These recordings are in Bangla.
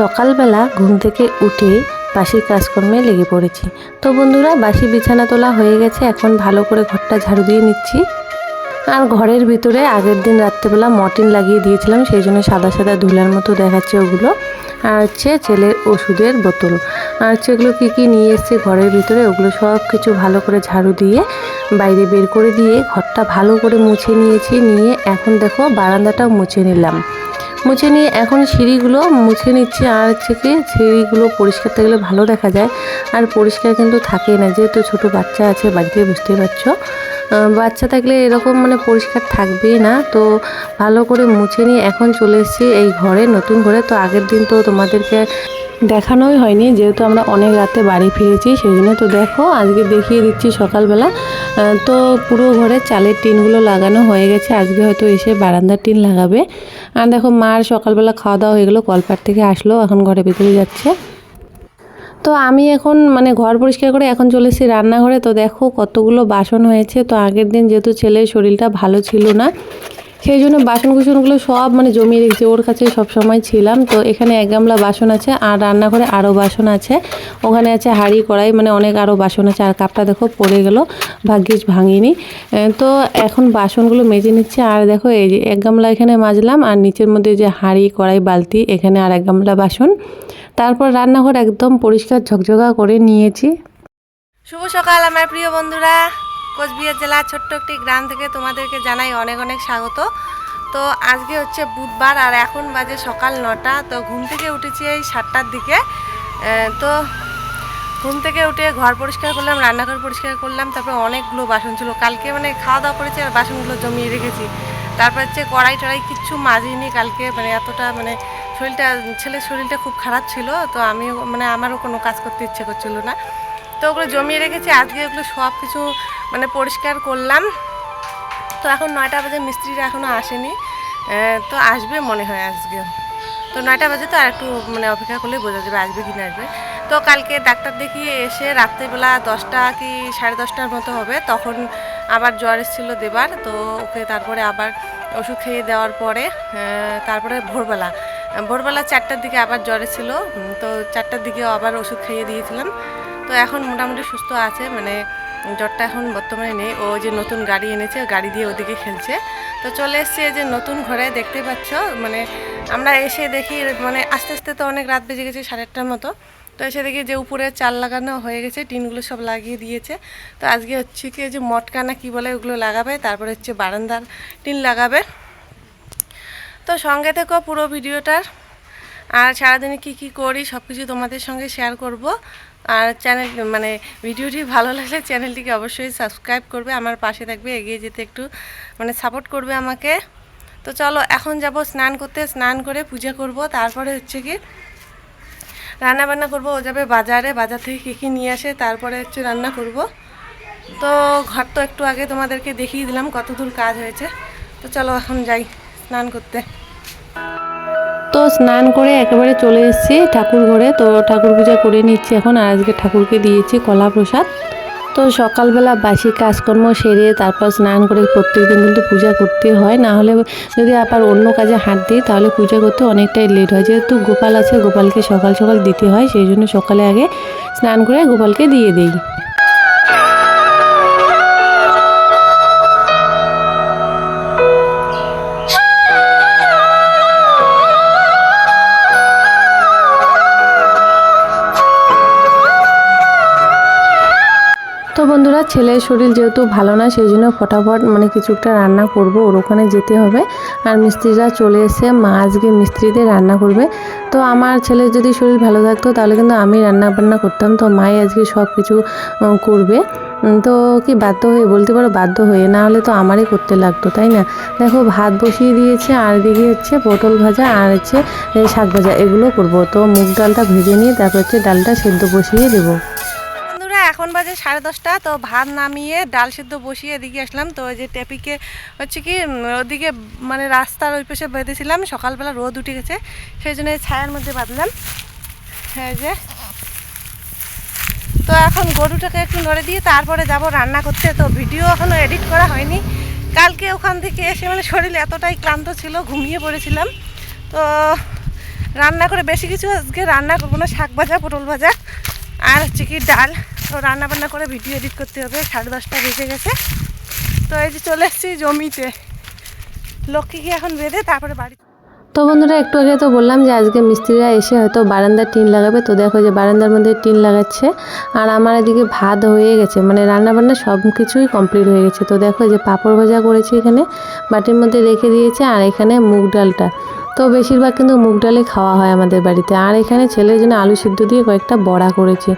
সকালবেলা ঘুম থেকে উঠে বাসির কাজকর্মে লেগে পড়েছি। তো বন্ধুরা, বাসি বিছানা তোলা হয়ে গেছে, এখন ভালো করে ঘরটা ঝাড়ু দিয়ে নিচ্ছি। আর ঘরের ভিতরে আগের দিন রাত্রেবেলা মর্টিন লাগিয়ে দিয়েছিলাম, সেই জন্য সাদা সাদা ধুলার মতো দেখাচ্ছে ওগুলো। আর হচ্ছে ছেলের ওষুধের বোতল। আর হচ্ছে এগুলো কী কী নিয়ে এসছে ঘরের ভিতরে, ওগুলো সব কিছু ভালো করে ঝাড়ু দিয়ে বাইরে বের করে দিয়ে ঘরটা ভালো করে মুছে নিয়েছি, নিয়ে এখন দেখো বারান্দাটাও মুছে নিলাম। মুছে নিয়ে এখন সিঁড়িগুলো মুছে নিচ্ছে। আর হচ্ছে কি সিঁড়িগুলো পরিষ্কার থাকলে ভালো দেখা যায়। আর পরিষ্কার কিন্তু থাকে না। যেহেতু ছোট বাচ্চা আছে, বাড়িতে বুঝতেই পারছ। বাচ্চা থাকলে এরকম মানে পরিষ্কার থাকবেই না। তো ভালো করে মুছে নিয়ে এখন চলে এসেছি এই ঘরে, নতুন ঘরে। তো আগের দিন তো তোমাদেরকে দেখানোই হয়নি, যেহেতু আমরা অনেক রাতে বাড়ি ফিরেছি, সেই জন্য তো দেখো, আজকে দেখিয়ে দিচ্ছি সকালবেলা। তো পুরো ঘরে চালের টিনগুলো লাগানো হয়ে গেছে, আজকে হয়তো এসে বারান্দার টিন লাগাবে। আর দেখো, মার সকালবেলা খাওয়া দাওয়া হয়ে গেলো, কলপাট থেকে আসলো, এখন ঘরে ভিতরে যাচ্ছে। তো আমি এখন মানে ঘর পরিষ্কার করে এখন চলে এসেছি রান্নাঘরে। তো দেখো কতগুলো বাসন হয়েছে, তো আগের দিন যেহেতু ছেলের শরীরটা ভালো ছিল না সেই জন্য বাসন কুসনগুলো সব মানে জমিয়ে রেখেছি। ওর কাছে সব সময় ছিলাম। তো এখানে এক গামলা বাসন আছে আর রান্নাঘরে আরও বাসন আছে। ওখানে আছে হাঁড়ি, কড়াই মানে অনেক আরও বাসন আছে। আর কাপটা দেখো পড়ে গেল, ভাগ্যিস ভাঙিনি। তো এখন বাসনগুলো মেজে নিচ্ছে। আর দেখো এই যে এক গামলা এখানে মাজলাম আর নিচের মধ্যে যে হাঁড়ি, কড়াই, বালতি, এখানে আর এক গামলা বাসন। তারপর রান্নাঘর একদম পরিষ্কার ঝকঝকা করে নিয়েছি। শুভ সকাল আমার প্রিয় বন্ধুরা। কোচবিহার জেলার ছোট্ট একটি গ্রাম থেকে তোমাদেরকে জানাই অনেক অনেক স্বাগত। তো আজকে হচ্ছে বুধবার আর এখন বাজে সকাল নটা, তো ঘুম থেকে উঠেছি এই সাতটার দিকে। তো ঘুম থেকে উঠে ঘর পরিষ্কার করলাম, রান্নাঘর পরিষ্কার করলাম, তারপর অনেকগুলো বাসন ছিল। কালকে মানে খাওয়া দাওয়া করেছি আর বাসনগুলো জমিয়ে রেখেছি। তারপর হচ্ছে কড়াই টড়াই কিচ্ছু মাজিনি কালকে মানে এতটা মানে শরীরটা, ছেলের শরীরটা খুব খারাপ ছিল, তো আমিও মানে আমারও কোনো কাজ করতে ইচ্ছে করছিল না। তো ওগুলো জমিয়ে রেখেছি, আজকে ওগুলো সব কিছু মানে পরিষ্কার করলাম। তো এখন নয়টা বাজে, মিস্ত্রিরা এখনও আসেনি। তো আসবে মনে হয় আজকে। তো নয়টা বাজে তো আর একটু মানে অপেক্ষা করলে বোঝা যাবে আসবে কি না আসবে। তো কালকে ডাক্তার দেখিয়ে এসে রাত্রেবেলা দশটা কি সাড়ে দশটার মতো হবে, তখন আবার জ্বর এসেছিল দেবার। তো ওকে তারপরে আবার ওষুধ খেয়ে দেওয়ার পরে তারপরে ভোরবেলা। ভোরবেলা চারটার দিকে আবার জ্বর ছিল তো চারটার দিকে আবার ওষুধ খাইয়ে দিয়েছিলাম। তো এখন মোটামুটি সুস্থ আছে মানে জ্বরটা এখন বর্তমানে নেই। ও যে নতুন গাড়ি এনেছে গাড়ি দিয়ে ওদিকে খেলছে। তো চলে এসছে যে নতুন ঘরে দেখতে পাচ্ছ মানে আমরা এসে দেখি মানে আস্তে আস্তে তো অনেক রাত বেজে গেছে সাড়ে আটটার মতো। তো এসে দেখি যে উপরে চাল লাগানো হয়ে গেছে, টিনগুলো সব লাগিয়ে দিয়েছে। তো আজকে হচ্ছে কি যে মটকা না কী বলে ওগুলো লাগাবে, তারপরে হচ্ছে বারান্দার টিন লাগাবে। তো সঙ্গে থেকো পুরো ভিডিওটার। আর সারাদিনে কি কি করি সব কিছু তোমাদের সঙ্গে শেয়ার করব। আর চ্যানেল মানে ভিডিওটি ভালো লাগলে চ্যানেলটিকে অবশ্যই সাবস্ক্রাইব করবে, আমার পাশে থাকবে, এগিয়ে যেতে একটু মানে সাপোর্ট করবে আমাকে। তো চলো, এখন যাব স্নান করতে, স্নান করে পূজা করব, তারপরে হচ্ছে কি রান্না বান্না করব, ও যাবে বাজারে, বাজার থেকে কী কী নিয়ে আসে, তারপরে হচ্ছে রান্না করব। তো ঘর তো একটু আগে তোমাদেরকে দেখিয়ে দিলাম কত দূর কাজ হয়েছে। তো চলো, এখন যাই স্নান করতে। তো স্নান করে একেবারে চলে এসেছি ঠাকুর ঘরে। তো ঠাকুর পূজা করে নিচ্ছি এখন আর আজকে ঠাকুরকে দিয়েছি কলা প্রসাদ। তো সকালবেলা বাসি কাজকর্ম সেরে তারপর স্নান করে প্রত্যেকদিন কিন্তু পূজা করতে হয়। না হলে যদি আবার অন্য কাজে হাত দিই তাহলে পূজা করতে অনেকটাই লেট হয়। যেহেতু গোপাল আছে, গোপালকে সকাল সকাল দিতে হয়, সেই জন্য সকালে আগে স্নান করে গোপালকে দিয়ে দিই। ছেলের শরীর যেহেতু ভালো না, সেই জন্য ফটাফট মানে কিছু একটা রান্না করব, ওর ওখানে যেতে হবে। আর মিস্ত্রিরা চলে এসে মা আজকে মিস্ত্রিদের রান্না করবে। তো আমার ছেলের যদি শরীর ভালো থাকতো, তাহলে কিন্তু আমি রান্না বান্না করতাম। তো মাই আজকে সব কিছু করবে। তো কি বাধ্য হয়ে, বলতে পারো বাধ্য হয়ে, না হলে তো আমারই করতে লাগতো, তাই না? দেখো ভাত বসিয়ে দিয়েছে, আর দিকে হচ্ছে পটল ভাজা, আর হচ্ছে শাক ভাজা, এগুলো করব। তো মুগ ডালটা ভেজে নিয়ে, তারপর হচ্ছে ডালটা সেদ্ধ বসিয়ে দেবো। এখন বাজে সাড়ে দশটা, তো ভাত নামিয়ে ডাল সিদ্ধ বসিয়ে এদিকে আসলাম। তো ওই যে টেপিকে হচ্ছে কি ওদিকে মানে রাস্তার ওই পাশে বেঁধেছিলাম, সকালবেলা রোদ উঠে গেছে, সেই জন্য ছায়ার মধ্যে বাঁধলাম। হ্যাঁ যে। তো এখন গরুটাকে একটু নড়ে দিয়ে তারপরে যাব রান্না করতে, তো ভিডিও এখনও এডিট করা হয়নি। কালকে ওখান থেকে এসে মানে শরীর এতটাই ক্লান্ত ছিল, ঘুমিয়ে পড়েছিলাম। তো রান্না করে বেশি কিছু আজকে রান্না করব না, শাক ভাজা, পটল ভাজা, আর হচ্ছে কি ডাল। তো রান্না বান্না করে ভিডিও এডিট করতে হবে, সাড়ে দশটা বেজে গেছে। তো এই যে চলে এসেছি জমিতে। লক্ষ্মীকে এখন বেঁধে তারপরে বাড়ি তো বন্ধুরা, একটু আগে তো বললাম যে আজকে মিস্ত্রিরা এসে হয়তো বারান্দার টিন লাগাবে। তো দেখো যে বারান্দার মধ্যে টিন লাগাচ্ছে। আর আমার এদিকে ভাত হয়ে গেছে। মানে রান্নাবান্না সব কিছুই কমপ্লিট হয়ে গেছে। তো দেখো যে পাঁপড় ভাজা করেছি এখানে। বাটির মধ্যে রেখে দিয়েছে। আর এখানে মুগ ডালটা। তো বেশিরভাগ কিন্তু মুগ ডালে খাওয়া হয় আমাদের বাড়িতে। আর এখানে ছেলের জন্য আলু সিদ্ধ দিয়ে কয়েকটা বড়া করেছে,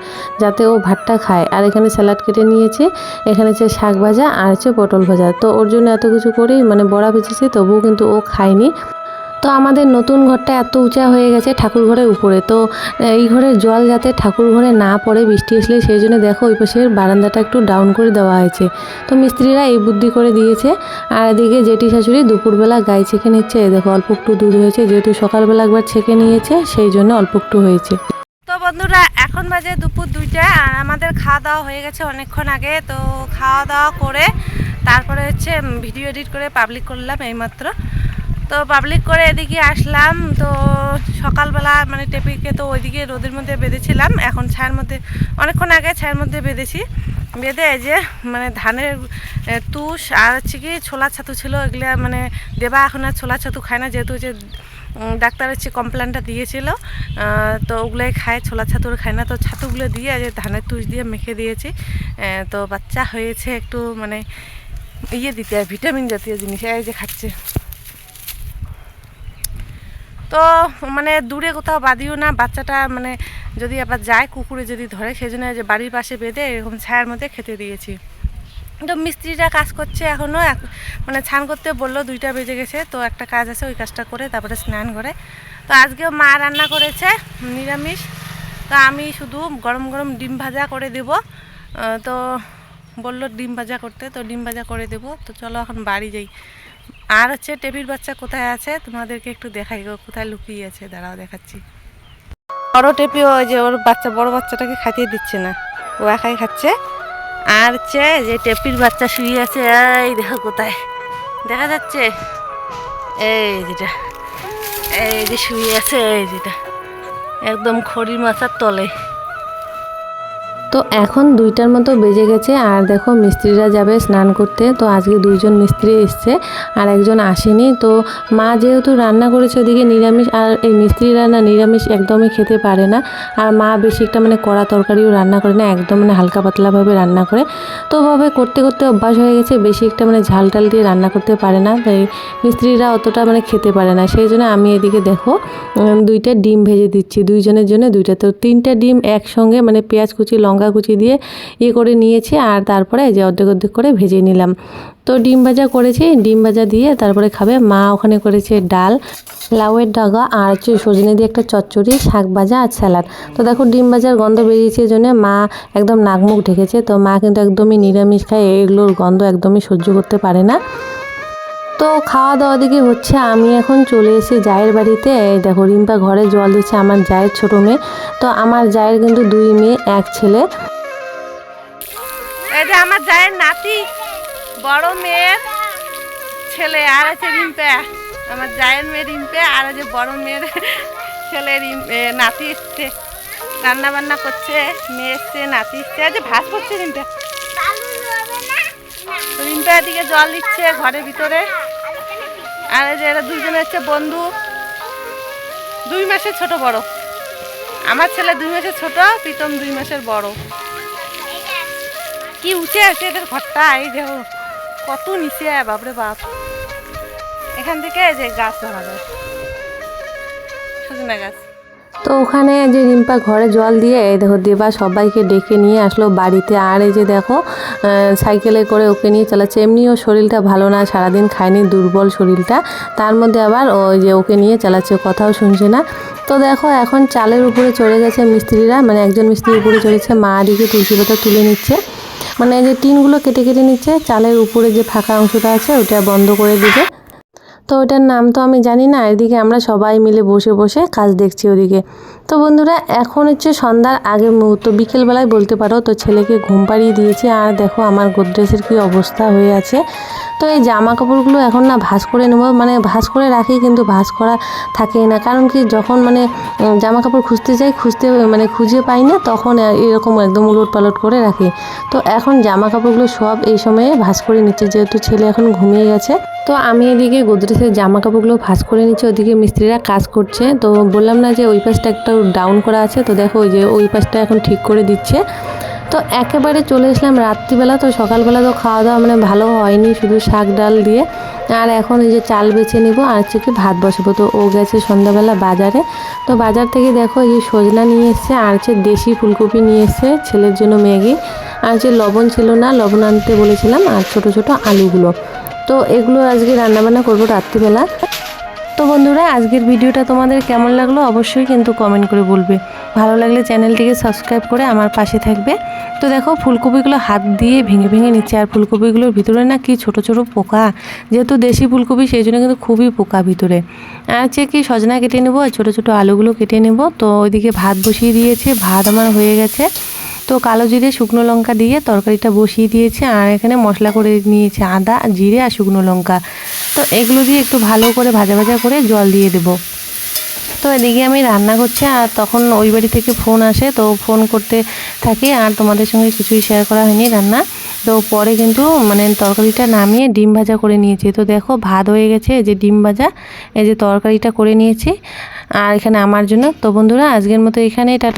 যাতে ও ভাতটা খায়। আর এখানে স্যালাড কেটে নিয়েছে, এখানে হচ্ছে শাক ভাজা আর হচ্ছে পটল ভাজা। তো ওর জন্য এত কিছু করেই মানে বড়া ভেজেছি, তবুও কিন্তু ও খায়নি। তো আমাদের নতুন ঘরটা এত উঁচা হয়ে গেছে ঠাকুর ঘরের উপরে। তো এই ঘরের জল যাতে ঠাকুর ঘরে না পড়ে বৃষ্টি আসলে সেই জন্য দেখো ওই পাশের বারান্দাটা একটু ডাউন করে দেওয়া হয়েছে। তো মিস্ত্রিরা এই বুদ্ধি করে দিয়েছে। আর এদিকে জেঠি শাশুড়ি দুপুরবেলা গায়ে ছেঁকে নিচ্ছে। দেখো অল্প একটু দুধ হয়েছে, যেহেতু সকালবেলা একবার ছেঁকে নিয়েছে, সেই জন্য অল্প একটু হয়েছে। তো বন্ধুরা, এখন বাজে দুপুর দুইটা, আর আমাদের খাওয়া দাওয়া হয়ে গেছে অনেকক্ষণ আগে। তো খাওয়া দাওয়া করে তারপরে হচ্ছে ভিডিও এডিট করে পাবলিক করলাম এইমাত্র। তো পাবলিক করে এদিকে আসলাম। তো সকালবেলা মানে টেপিকে তো ওইদিকে রোদের মধ্যে বেঁধেছিলাম। এখন ছায়ের মধ্যে, অনেকক্ষণ আগে ছায়ের মধ্যে বেঁধেছি। বেঁধে যে মানে ধানের তুষ আর হচ্ছে কি ছোলা ছাতু ছিল। এগুলো মানে দেবা এখন আর ছোলা ছাতু খায় না। যেহেতু যে ডাক্তার হচ্ছে কমপ্লেনটা দিয়েছিল তো ওগুলোই খায়, ছোলা ছাতুর খায় না। তো ছাতুগুলো দিয়ে যে ধানের তুষ দিয়ে মেখে দিয়েছি। তো বাচ্চা হয়েছে একটু মানে ইয়ে দিতে ভিটামিন জাতীয় জিনিস। এই যে খাচ্ছে। তো মানে দূরে কোথাও বাঁধিও না, বাচ্চাটা মানে যদি আবার যায় কুকুরে যদি ধরে সেই জন্য যে বাড়ির পাশে বেঁধে এরকম ছায়ার মধ্যে খেতে দিয়েছি। তো মিস্ত্রিটা কাজ করছে এখনও মানে স্নান করতে বলল, দুইটা বেজে গেছে, তো একটা কাজ আছে, ওই কাজটা করে তারপরে স্নান করে তো আজকেও মা রান্না করেছে, নিরামিষ। তো আমি শুধু গরম গরম ডিম ভাজা করে দেব। তো বলল ডিম ভাজা করতে, তো ডিম ভাজা করে দেবো। তো চলো এখন বাড়ি যাই। আর হচ্ছে টেবির বাচ্চা কোথায় আছে? তোমাদেরকে একটু দেখাই গো কোথায় লুকিয়ে আছে? দাঁড়াও দেখাচ্ছি। বড় টেপি ওই যে ওর বাচ্চা বড় বাচ্চাটাকে খাইয়ে দিচ্ছে না। ও একাই খাচ্ছে। আর হচ্ছে যে টেপির বাচ্চা শুয়ে আছে এই দেখো কোথায়। দেখা যাচ্ছে। এই যেটা এই যে শুয়ে আছে এই যেটা। একদম খড়ির মাথার তলে। তো এখন দুইটার মতো বেজে গেছে আর দেখো মিস্ত্রিরা যাবে স্নান করতে। তো আজকে দুইজন মিস্ত্রি এসছে আর একজন আসেনি। তো মা যেহেতু রান্না করেছে ওদিকে নিরামিষ আর এই মিস্ত্রি রান্না নিরামিষ একদমই খেতে পারে না। আর মা বেশি একটা মানে কড়া তরকারিও রান্না করে না, একদম মানে হালকা পাতলাভাবে রান্না করে। তো ওভাবে করতে করতে অভ্যাস হয়ে গেছে, বেশি একটা মানে ঝাল টাল দিয়ে রান্না করতে পারে না। তাই মিস্ত্রিরা অতটা মানে খেতে পারে না। সেই জন্য আমি এদিকে দেখো দুইটা ডিম ভেজে দিচ্ছি। দুইজনের জন্য দুইটা। তো তিনটা ডিম একসঙ্গে মানে পেঁয়াজ কুচি, লঙ্কা কুচি দিয়ে ইয়ে করে নিয়েছি আর তারপরে যে অর্ধেক অর্ধেক করে ভেজে নিলাম। তো ডিম ভাজা করেছি, ডিম ভাজা দিয়ে তারপরে খাবে মা ওখানে করেছে ডাল, লাউয়ের ডাগা আর হচ্ছে সজনে দিয়ে একটা চচ্চড়ি, শাক ভাজা আর স্যালাড। তো দেখো ডিম ভাজার গন্ধ বেরিয়েছে জন্য মা একদম নাক মুখ ঢেকেছে। তো মা কিন্তু একদমই নিরামিষ খায়, এগুলোর গন্ধ একদমই সহ্য করতে পারে না। তো খাওয়া দাওয়া দিকে হচ্ছে, আমি এখন চলে এসেছি জায়ের বাড়িতে। দেখো, রিম্পা ঘরে জল দিচ্ছে আমার জায়ের ছোটো মেয়ে। তো আমার জায়ের কিন্তু দুই মেয়ে, এক ছেলে। আমার জায়ের নাতি, বড় মেয়ের ছেলে, আর আছে রিম্পে। আমার জায়ের মেয়ে রিম্পে, আর আছে বড় মেয়ের ছেলে নাতি এসছে। রান্না বান্না করছে, মেয়ে এসছে, নাতি এসছে। আজ ভাত করছে রিম্পে। রিম্পা এদিকে জল দিচ্ছে ঘরের ভিতরে। আর এই যে এরা দুইজনে হচ্ছে বন্ধু। দুই মাসের ছোট বড়। আমার ছেলে দুই মাসের ছোট, প্রীতম দুই মাসের বড়। কি উঠে আছে এদের ঘরটা, এই যে কত নিচে, বাপরে বাপ। এখান থেকে যে গাছ ধরা যায়। সজনা গাছ। তো ওখানে যে রিম্পা ঘরে জল দিয়ে দেখো দেবা সবাইকে ডেকে নিয়ে আসলো বাড়িতে। আর এই যে দেখো সাইকেলে করে ওকে নিয়ে চালাচ্ছে। এমনিও শরীরটা ভালো না, সারাদিন খায়নি দুর্বল শরীরটা। তার মধ্যে আবার ওই যে ওকে নিয়ে চালাচ্ছে, কথাও শুনছে না। তো দেখো, এখন চালের উপরে চলে গেছে মিস্ত্রিরা মানে একজন মিস্ত্রির উপরে চলেছে মা দিকে তুলসী পাতা তুলে নিচ্ছে। মানে যে টিনগুলো কেটে কেটে নিচ্ছে, চালের উপরে যে ফাঁকা অংশটা আছে ওটা বন্ধ করে দিবে। তো ওটার নাম তো আমি জানি না, এদিকে আমরা সবাই মিলে বসে বসে কাজ দেখছি ওদিকে। তো বন্ধুরা, এখন হচ্ছে সন্ধ্যার আগে মুহূর্ত, বিকেলবেলায় বলতে পারো, তো ছেলেকে ঘুম পাড়িয়ে দিয়েছি, আর দেখো আমার গোদরেজের কী অবস্থা হয়ে আছে। তো এই জামা কাপড়গুলো এখন না ভাঁজ করে নেব। মানে ভাঁজ করে রাখি কিন্তু ভাঁজ করা থাকেই না। কারণ কি যখন মানে জামা কাপড় খুঁজতে যাই, খুঁজতে মানে খুঁজে পাই না, তখন এরকম একদম উলট পালট করে রাখি। তো এখন জামা কাপড়গুলো সব এই সময়ে ভাঁজ করে নিচ্ছে, যেহেতু ছেলে এখন ঘুমিয়ে গেছে। তো আমি এদিকে গোদরেজের জামা কাপড়গুলো ভাঁজ করে নিচ্ছি, ওদিকে মিস্ত্রিরা কাজ করছে। তো বললাম না যে ওই পাশটা একটা ডাউন করা আছে। তো দেখো ওই যে ওই পাশটা এখন ঠিক করে দিচ্ছে। তো একেবারে চলে এসলাম রাত্রিবেলা। তো সকালবেলা তো খাওয়া দাওয়া মানে ভালো হয়নি, শুধু শাক ডাল দিয়ে। আর এখন এই যে চাল বেছে নিব, আর হচ্ছে কি ভাত বসাবো। তো ও গেছে সন্ধ্যাবেলা বাজারে। তো বাজার থেকে দেখো এই যে সজনা নিয়ে এসছে, আর হচ্ছে দেশি ফুলকপি নিয়ে এসছে ছেলের জন্য ম্যাগি। আর হচ্ছে লবণ ছিল না, লবণ আনতে বলেছিলাম, আর ছোট ছোট আলুগুলো। তো এগুলো আজকে রান্নাবান্না করব রাত্রিবেলা। তো বন্ধুরা, আজকের ভিডিওটা তোমাদের কেমন লাগল অবশ্যই কিন্তু কমেন্ট করে বলবে। ভালো লাগলে চ্যানেলটিকে সাবস্ক্রাইব করে আমার পাশে থাকবে। তো দেখো, ফুলকপিগুলো হাত দিয়ে ভেঙে ভেঙে নিচ্ছে, আর ফুলকপিগুলোর ভিতরে না কি ছোট ছোট পোকা। যেহেতু দেশি ফুলকপি, সেই জন্য কিন্তু খুবই পোকা ভিতরে। আর হচ্ছে কি, সজনা কেটে নেব, আর ছোটো ছোটো আলুগুলো কেটে নেব। তো ওইদিকে ভাত বসিয়ে দিয়েছে, ভাত আমার হয়ে গেছে। তো কালো জিরে, শুকনো লঙ্কা দিয়ে তরকারিটা বসিয়ে দিয়েছে। আর এখানে মশলা করে নিয়েছে আদা, জিরে আর শুকনো লঙ্কা। তো এগুলো দিয়ে একটু ভালো করে ভাজা ভাজা করে জল দিয়ে দেবো। তো এদিকে আমি রান্না করছি, আর তখন ওই বাড়ি থেকে ফোন আসে। তো ফোন করতে থাকি, আর তোমাদের সঙ্গে কিছুই শেয়ার করা হয়নি রান্না। তো পরে কিন্তু মানে তরকারিটা নামিয়ে ডিম ভাজা করে নিয়েছি। তো দেখো ভাত হয়ে গেছে যে ডিম ভাজা, এই যে তরকারিটা করে নিয়েছি। আর এখানে আমার জন্য। তো বন্ধুরা, আজকের মতো এখানে এটা